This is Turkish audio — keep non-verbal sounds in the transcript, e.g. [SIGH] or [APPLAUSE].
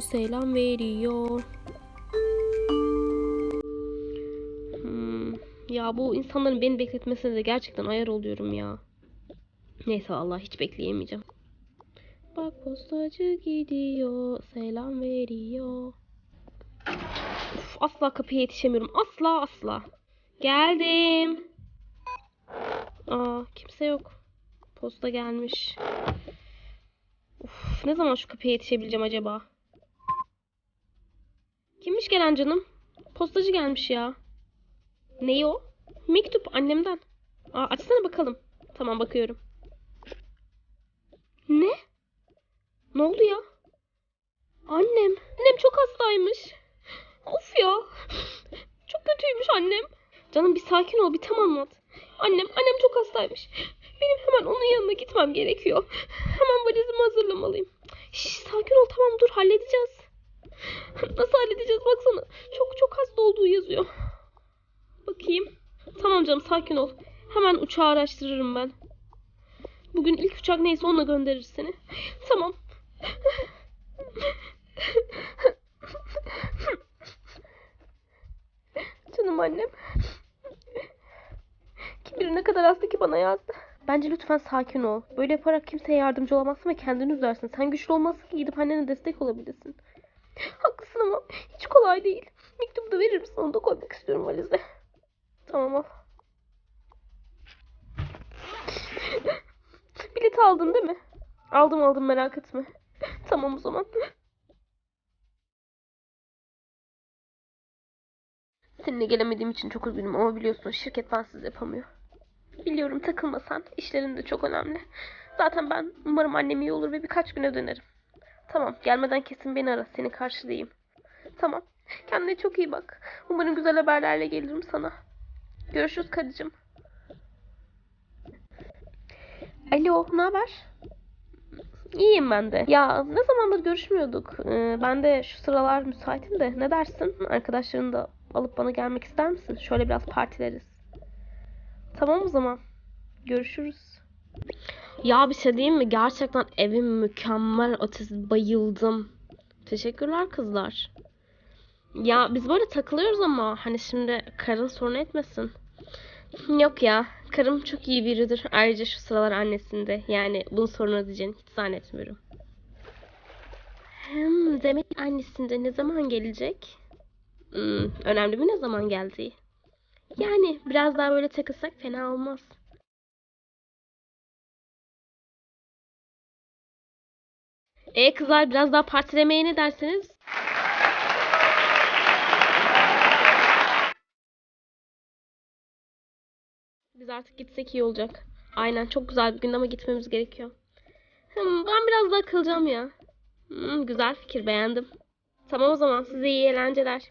selam veriyor. Hmm, ya bu insanların beni bekletmesine de gerçekten ayar oluyorum ya. Neyse Allah hiç bekleyemeyeceğim. Bak postacı gidiyor, selam veriyor. Uf, asla kapıya yetişemiyorum. Asla asla. Geldim. Aa, kimse yok. Posta gelmiş. Ne zaman şu kapıya yetişebileceğim acaba? Kimmiş gelen canım? Postacı gelmiş ya. Neyi o? Mektup annemden. Aa, açsana bakalım. Tamam bakıyorum. Ne? Ne oldu ya? Annem. Annem çok hastaymış. Of ya. Çok kötüymüş annem. Canım bir sakin ol bir tam anlat. Annem, annem çok hastaymış. Hemen onun yanına gitmem gerekiyor. Hemen valizimi hazırlamalıyım. Şş, sakin ol tamam dur halledeceğiz. Nasıl halledeceğiz baksana. Çok çok hasta olduğu yazıyor. Bakayım. Tamam canım sakin ol. Hemen uçağı araştırırım ben. Bugün ilk uçak neyse onunla gönderir seni. Tamam. Canım annem. Kim bilir ne kadar hasta ki bana yazdı. Bence lütfen sakin ol. Böyle yaparak kimseye yardımcı olamazsın ve kendini üzersin. Sen güçlü olmazsın ki gidip annene destek olabilirsin. [GASPS] Haklısın ama hiç kolay değil. Mektubu da verir misin? Onu da koymak istiyorum valize. Tamam al. [LAUGHS] Bilet aldın değil mi? Aldım aldım merak etme. [LAUGHS] Tamam o zaman. Seninle gelemediğim için çok üzgünüm ama biliyorsun şirket bensiz yapamıyor. Biliyorum takılma sen. İşlerin de çok önemli. Zaten ben umarım annem iyi olur ve birkaç güne dönerim. Tamam gelmeden kesin beni ara seni karşılayayım. Tamam. Kendine çok iyi bak. Umarım güzel haberlerle gelirim sana. Görüşürüz karıcığım. Alo, ne haber? İyiyim ben de. Ya ne zamandır görüşmüyorduk. Ee, ben de şu sıralar müsaitim de. Ne dersin? Arkadaşlarını da alıp bana gelmek ister misin? Şöyle biraz partileriz. Tamam o zaman. Görüşürüz. Ya bir şey diyeyim mi? Gerçekten evim mükemmel ötesi bayıldım. Teşekkürler kızlar. Ya biz böyle takılıyoruz ama hani şimdi karın sorun etmesin. Yok ya. Karım çok iyi biridir. Ayrıca şu sıralar annesinde. Yani bunu sorun edeceğini hiç zannetmiyorum. Hmm, demek annesinde ne zaman gelecek? Hmm, önemli mi ne zaman geldiği? Yani biraz daha böyle takılsak fena olmaz. E kızlar biraz daha partilemeye ne dersiniz? Biz artık gitsek iyi olacak. Aynen çok güzel bir gün ama gitmemiz gerekiyor. Hmm, ben biraz daha kalacağım ya. Hmm, güzel fikir beğendim. Tamam o zaman size iyi eğlenceler.